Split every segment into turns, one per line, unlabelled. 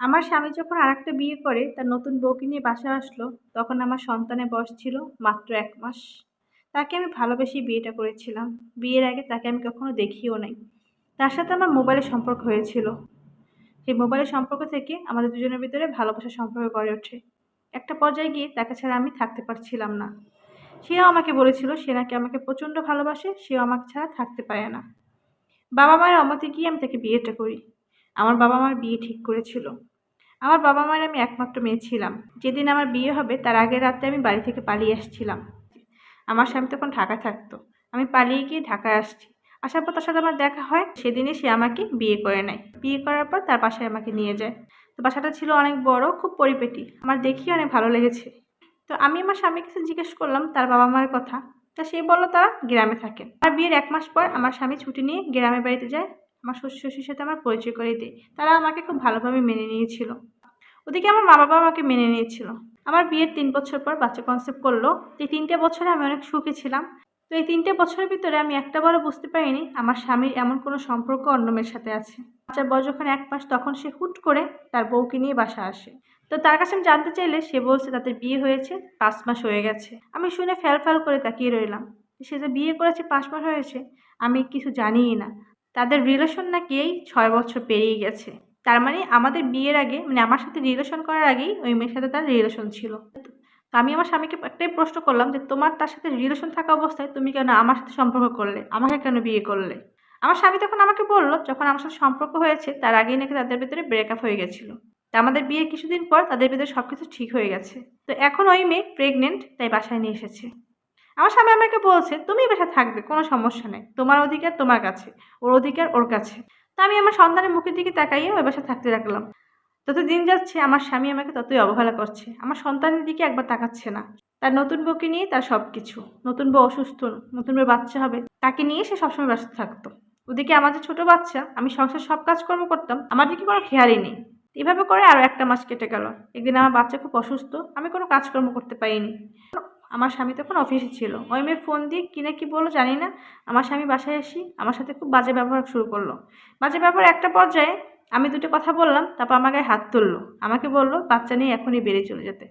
আমার স্বামী যখন আরেকটা বিয়ে করে, তার নতুন বউকে নিয়ে বাসায় আসলো, তখন আমার সন্তানের বয়স ছিল মাত্র এক মাস। তাকে আমি ভালোবেসেই বিয়েটা করেছিলাম। বিয়ের আগে তাকে আমি কখনো দেখিও নাই। তার সাথে আমার মোবাইলে সম্পর্ক হয়েছিল। সেই মোবাইলের সম্পর্ক থেকে আমাদের দুজনের ভিতরে ভালোবাসার সম্পর্ক গড়ে ওঠে। একটা পর্যায়ে গিয়ে তাকে ছাড়া আমি থাকতে পারছিলাম না। সেও আমাকে বলেছিল, সে নাকি আমাকে প্রচণ্ড ভালোবাসে, সেও আমাকে ছাড়া থাকতে পারে না। বাবা মায়ের অমতে গিয়ে আমি তাকে বিয়েটা করি। আমার বাবা মার বিয়ে ঠিক করেছিল। আমার বাবা মায়ের আমি একমাত্র মেয়ে ছিলাম। যেদিন আমার বিয়ে হবে, তার আগের রাতে আমি বাড়ি থেকে পালিয়ে আসছিলাম। আমার স্বামী তখন ঢাকা থাকতো। আমি পালিয়ে গিয়ে ঢাকায় আসছি। আসার পর তার সাথে আমার দেখা হয়। সেদিনই সে আমাকে বিয়ে করে নেয়। বিয়ে করার পর তার বাসায় আমাকে নিয়ে যায়। তো বাসাটা ছিল অনেক বড়, খুব পরিপেটি। আমার দেখি অনেক ভালো লেগেছে। তো আমি আমার স্বামীর কাছে জিজ্ঞেস করলাম তার বাবা মায়ের কথা। তা সে বলল, তারা গ্রামে থাকে। আর বিয়ের এক মাস পর আমার স্বামী ছুটি নিয়ে গ্রামের বাড়িতে যায়। আমার শ্বশুর শ্বশুরের সাথে আমার পরিচয় করে দেয় তারা আমাকে খুব ভালোভাবে মেনে নিয়েছিল। ওদিকে আমার মা বাবা আমাকে মেনে নিয়েছিল। আমার বিয়ের তিন বছর পর বাচ্চা কনসেপ্ট করল। এই তিনটে বছরে আমি অনেক সুখী ছিলাম। তো এই তিনটে বছরের ভিতরে আমি একটা বারও বুঝতে পারিনি আমার স্বামীর এমন কোনো সম্পর্ক অন্য মেয়ের সাথে আছে। বাচ্চার বয়স যখন এক মাস, তখন সে হুট করে তার বউকে নিয়ে বাসা আসে। তো তার কাছে আমি জানতে চাইলে সে বলছে তাদের বিয়ে হয়েছে, পাঁচ মাস হয়ে গেছে। আমি শুনে ফ্যাল ফ্যাল করে তাকিয়ে রইলাম। সে যে বিয়ে করেছে, পাঁচ মাস হয়েছে, আমি কিছু জানিই না। তাদের রিলেশন নাকি এই ছয় বছর পেরিয়ে গেছে। তার মানে আমাদের বিয়ের আগে মানে আমার সাথে রিলেশন করার আগেই ওই মেয়ের সাথে তার রিলেশন ছিল। তো আমি আমার স্বামীকে একটাই প্রশ্ন করলাম যে, তোমার তার সাথে রিলেশন থাকা অবস্থায় তুমি কেন আমার সাথে সম্পর্ক করলে? আমাকে কেন বিয়ে করলে? আমার স্বামী তখন আমাকে বলল, যখন আমার সাথে সম্পর্ক হয়েছে, তার আগেই নাকি তাদের ভিতরে ব্রেকআপ হয়ে গেছিল। তা আমাদের বিয়ের কিছুদিন পর তাদের ভিতরে সব কিছু ঠিক হয়ে গেছে। তো এখন ওই মেয়ে প্রেগনেন্ট তাই বাসায় নিয়ে এসেছে। আমার স্বামী আমাকে বলছে, তুমি বাসায় থাকবে, কোনো সমস্যা নেই। তোমার অধিকার তোমার কাছে, ওর অধিকার ওর কাছে। তা আমি আমার সন্তানের মুখের দিকে তাকাইয়ে ওই বাসায় থাকতে রাখলাম যত দিন যাচ্ছে, আমার স্বামী আমাকে ততই অবহেলা করছে। আমার সন্তানের দিকে একবার তাকাচ্ছে না। তার নতুন বউকে নিয়ে তার সব কিছু নতুন বউ অসুস্থ, নতুন বউ বাচ্চা হবে, তাকে নিয়ে সে সবসময় ব্যস্ত থাকতো। ওদিকে আমার যে ছোটো বাচ্চা, আমি সংসার সব কাজকর্ম করতাম, আমার দিকে কোনো খেয়ালই নেই। এভাবে করে আরও একটা মাস কেটে গেল। একদিন আমার বাচ্চা খুব অসুস্থ, আমি কোনো কাজকর্ম করতে পারিনি। আমার স্বামী তখন অফিসে ছিল। ওই মেয়ে ফোন দিয়ে কিনে কি বলল জানি না। আমার স্বামী বাসায় এসি আমার সাথে খুব বাজে ব্যবহার শুরু করল। বাজে ব্যবহার একটা পর্যায়ে আমি দুটো কথা বললাম, তারপর গায়ে হাত তুললো। আমাকে বলল, বাচ্চা নিয়ে এখনই বেরিয়ে চলে যেতে।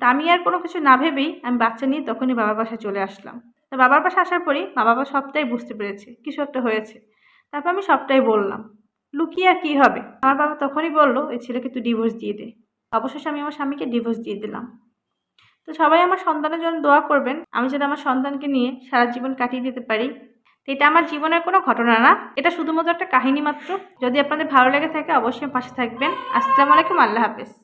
তা আমি আর কোনো কিছু না ভেবেই আমি বাচ্চা নিয়ে তখনই বাবার বাসায় চলে আসলাম। তা বাবার পাশে আসার পরেই মা বাবা সবটাই বুঝতে পেরেছে কিছু একটা হয়েছে। তারপর আমি সবটাই বললাম, লুকিয়ে আর কী হবে? আমার বাবা তখনই বলল ওই ছেলেকে তুই ডিভোর্স দিয়ে দে। অবশেষে আমি আমার স্বামীকে ডিভোর্স দিয়ে দিলাম। তো সবাই আমার সন্তানের জন্য দোয়া করবেন। আমি যেন আমার সন্তানকে নিয়ে সারা জীবন কাটিয়ে দিতে পারি। তো এটা আমার জীবনের কোনো ঘটনা না। এটা শুধুমাত্র একটা কাহিনী মাত্র। যদি আপনাদের ভালো লেগে থাকে, অবশ্যই পাশে থাকবেন। আসসালামু আলাইকুম, আল্লাহ হাফেজ।